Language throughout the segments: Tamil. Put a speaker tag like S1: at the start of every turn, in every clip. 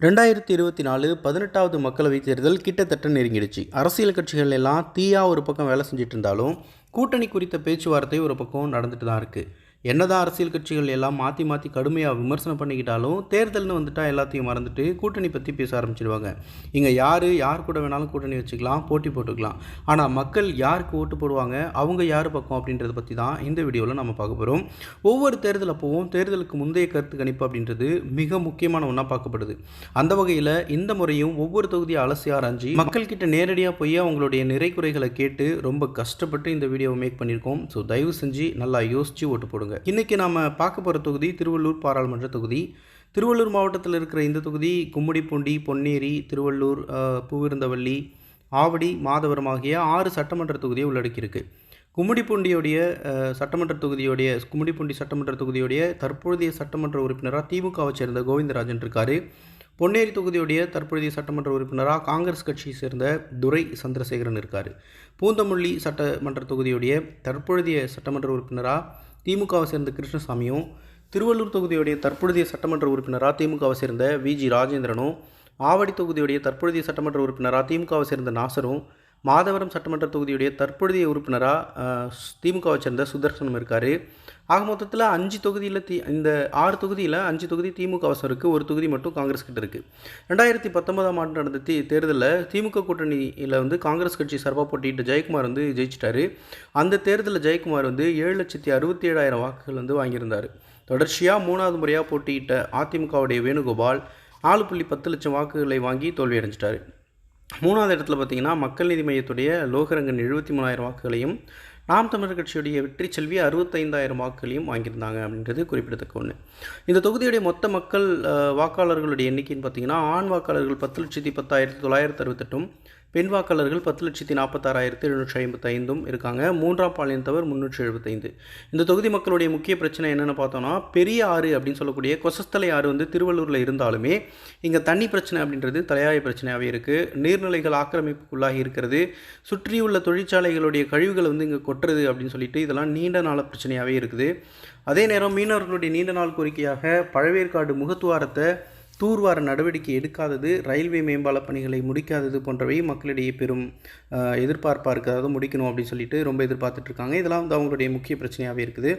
S1: ரெண்டாயிரத்தி இருபத்தி நாலு பதினெட்டாவது மக்களவைத் தேர்தல் கிட்டத்தட்ட நெருங்கிடுச்சு. அரசியல் கட்சிகள் எல்லாம் தீயாக ஒரு பக்கம் வேலை செஞ்சுட்டு இருந்தாலும் கூட்டணி குறித்த பேச்சுவார்த்தை ஒரு பக்கம் நடந்துட்டு தான் இருக்குது என்னதான் அரசியல் கட்சிகள் எல்லாம் மாற்றி மாற்றி கடுமையாக விமர்சனம் பண்ணிக்கிட்டாலும் தேர்தல்னு வந்துட்டால் எல்லாத்தையும் மறந்துட்டு கூட்டணி பற்றி பேச ஆரம்பிச்சிடுவாங்க இங்கே யார் யார் கூட வேணாலும் கூட்டணி வச்சுக்கலாம் போட்டி போட்டுக்கலாம். ஆனால் மக்கள் யாருக்கு ஓட்டு போடுவாங்க அவங்க யார் பக்கம் அப்படின்றத பற்றி தான் இந்த வீடியோவில் நம்ம பார்க்க போகிறோம் ஒவ்வொரு தேர்தல் அப்போவும் தேர்தலுக்கு முந்தைய கருத்து கணிப்பு அப்படின்றது மிக முக்கியமான ஒன்றா பார்க்கப்படுது. அந்த வகையில் இந்த முறையும் ஒவ்வொரு தொகுதியை அலசி ஆராய்ஞ்சி மக்கள்கிட்ட நேரடியாக போய் அவங்களுடைய நிறை குறைகளை கேட்டு ரொம்ப கஷ்டப்பட்டு இந்த வீடியோவை மேக் பண்ணியிருக்கோம் ஸோ தயவு செஞ்சு நல்லா யோசித்து ஓட்டு போடுங்க. இன்றைக்கி நாம் பார்க்க போகிற தொகுதி திருவள்ளூர் பாராளுமன்ற தொகுதி. திருவள்ளூர் மாவட்டத்தில் இருக்கிற இந்த தொகுதி கும்மிடிப்பூண்டி பொன்னேரி திருவள்ளூர் பூவிருந்தவள்ளி ஆவடி மாதவரம் ஆகிய ஆறு சட்டமன்ற தொகுதியை உள்ளடக்கியிருக்கு. கும்மிடிப்பூண்டியோடைய சட்டமன்ற தொகுதியோடைய கும்மிடிப்பூண்டி சட்டமன்ற தொகுதியோடைய தற்பொழுதைய சட்டமன்ற உறுப்பினராக திமுகவை சேர்ந்த கோவிந்தராஜன் இருக்கார். பொன்னேரி தொகுதியுடைய தற்பொழுதைய சட்டமன்ற உறுப்பினராக காங்கிரஸ் கட்சியை சேர்ந்த துரை சந்திரசேகரன் இருக்கார். பூந்தமல்லி சட்டமன்ற தொகுதியுடைய தற்பொழுதைய சட்டமன்ற உறுப்பினராக திமுகவை சேர்ந்த கிருஷ்ணசாமியும் திருவள்ளூர் தொகுதியுடைய தற்பொழுதைய சட்டமன்ற உறுப்பினராக திமுகவை சேர்ந்த விஜி ராஜேந்திரனும் ஆவடி தொகுதியுடைய தற்பொழுதைய சட்டமன்ற உறுப்பினராக திமுகவை சேர்ந்த நாசரும் மாதவரம் சட்டமன்ற தொகுதியுடைய தற்பொழுதைய உறுப்பினராக திமுகவை சேர்ந்த சுதர்சனம் இருக்கார். ஆக மொத்தத்தில் அஞ்சு தொகுதியில் தி இந்த ஆறு தொகுதியில் அஞ்சு தொகுதி திமுக அவசரம் இருக்குது ஒரு தொகுதி மட்டும் காங்கிரஸ் கிட்ட இருக்குது ரெண்டாயிரத்தி பத்தொன்பதாம் ஆண்டு நடந்த தி தேர்தலில் திமுக கூட்டணியில் வந்து காங்கிரஸ் கட்சி சார்பாக போட்டியிட்ட ஜெயக்குமார் வந்து ஜெயிச்சிட்டாரு. அந்த தேர்தலில் ஜெயக்குமார் வந்து ஏழு லட்சத்தி அறுபத்தி ஏழாயிரம் வாக்குகள் வந்து வாங்கியிருந்தார். தொடர்ச்சியாக மூணாவது முறையாக போட்டியிட்ட அதிமுகவுடைய வேணுகோபால் நாலு புள்ளி பத்து லட்சம் வாக்குகளை வாங்கி தோல்வியடைஞ்சிட்டாரு. மூணாவது இடத்துல பார்த்தீங்கன்னா மக்கள் நீதி மையத்துடைய லோகரங்கன் எழுபத்தி மூணாயிரம் வாக்குகளையும் நாம் தமிழர் கட்சியுடைய வெற்றி செல்வி அறுபத்தைந்தாயிரம் வாக்குகளையும் வாங்கியிருந்தாங்க அப்படின்றது குறிப்பிடத்தக்க ஒன்று இந்த தொகுதியுடைய மொத்த மக்கள் வாக்காளர்களுடைய எண்ணிக்கைன்னு பார்த்தீங்கன்னா ஆண் வாக்காளர்கள் பத்து லட்சத்தி பத்தாயிரத்தி தொள்ளாயிரத்தி அறுபத்தெட்டும் பெண் வாக்காளர்கள் பத்து லட்சத்தி நாற்பத்தாறாயிரத்தி எழுநூற்றி ஐம்பத்தைந்தும் இருக்காங்க. மூன்றாம் பாலினத்தவர் முந்நூற்றி எழுபத்தைந்து. இந்த தொகுதி மக்களுடைய முக்கிய பிரச்சனை என்னென்னு பார்த்தோம்னா பெரிய ஆறு அப்படின்னு சொல்லக்கூடிய கொசஸ்தலை ஆறு வந்து திருவள்ளூரில் இருந்தாலுமே இங்கே தண்ணி பிரச்சனை அப்படின்றது தலையாய பிரச்சனையாகவே இருக்குது நீர்நிலைகள் ஆக்கிரமிப்புக்குள்ளாகி இருக்கிறது. சுற்றியுள்ள தொழிற்சாலைகளுடைய கழிவுகள் வந்து இங்கே கொட்டுறது அப்படின்னு சொல்லிட்டு இதெல்லாம் நீண்ட நாள பிரச்சனையாகவே இருக்குது. அதே நேரம் மீனவர்களுடைய நீண்ட நாள் கோரிக்கையாக பழவேற்காடு முகத்துவாரத்தை தூர்வார நடவடிக்கை எடுக்காதது ரயில்வே மேம்பால பணிகளை முடிக்காதது போன்றவை மக்களிடையே பெரும் எதிர்பார்ப்பாக இருக்குது அதாவது முடிக்கணும் அப்படின்னு சொல்லிட்டு ரொம்ப எதிர்பார்த்துட்டு இருக்காங்க. இதெல்லாம் வந்து அவங்களுடைய முக்கிய பிரச்சனையாகவே இருக்குது.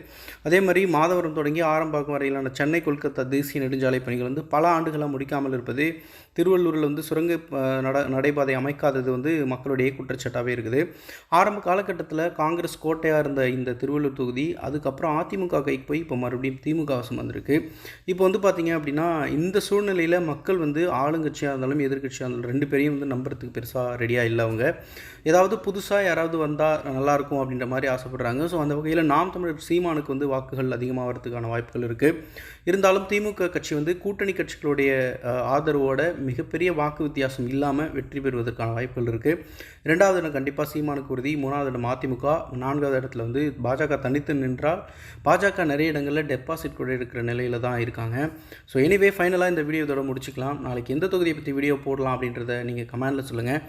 S1: அதே மாதிரி மாதவரம் தொடங்கி ஆரம்பாக்கம் வரையிலான சென்னை கொல்கத்தா தேசிய நெடுஞ்சாலை பணிகள் வந்து பல ஆண்டுகளாக முடிக்காமல் இருப்பது திருவள்ளூரில் வந்து சுரங்க நட நடைபாதை அமைக்காதது வந்து மக்களுடைய குற்றச்சாட்டாகவே இருக்குது. ஆரம்ப காலகட்டத்தில் காங்கிரஸ் கோட்டையாக இருந்த இந்த திருவள்ளூர் தொகுதி அதுக்கப்புறம் அதிமுக கைக்கு போய் இப்போ மறுபடியும் திமுக வசம் வந்திருக்கு. இப்போ வந்து பார்த்தீங்க அப்படின்னா இந்த சூழ்நிலையில் மக்கள் வந்து ஆளுங்கட்சியாக இருந்தாலும் எதிர்க்கட்சியாக இருந்தாலும் ரெண்டு பேரையும் வந்து நம்புறதுக்கு பெருசாக ரெடியாக இல்லை அவங்க. ஏதாவது புதுசாக யாராவது வந்தால் நல்லாயிருக்கும் அப்படின்ற மாதிரி ஆசைப்படுறாங்க. ஸோ அந்த வகையில் நாம் தமிழர் சீமானுக்கு வந்து வாக்குகள் அதிகமாக வரதுக்கான வாய்ப்புகள் இருக்குது இருந்தாலும் திமுக கட்சி வந்து கூட்டணி கட்சிகளுடைய ஆதரவோட மிகப்பெரிய வாக்கு வித்தியாசம் இல்லாமல் வெற்றி பெறுவதற்கான வாய்ப்புகள் இருக்குது ரெண்டாவது இடம் கண்டிப்பாக சீமானுக்கு உறுதி. மூணாவது இடம் அதிமுக. நான்காவது இடத்துல வந்து பாஜக தனித்து நின்றால் பாஜக நிறைய இடங்களில் டெபாசிட் கூட இருக்கிற நிலையில் தான் இருக்காங்க. ஸோ எனிவே ஃபைனலாக இந்த வீடியோ இதோட முடிச்சுக்கலாம். நாளைக்கு எந்த தொகுதியை பற்றி வீடியோ போடலாம் அப்படின்றத நீங்கள் கமெண்டில் சொல்லுங்கள்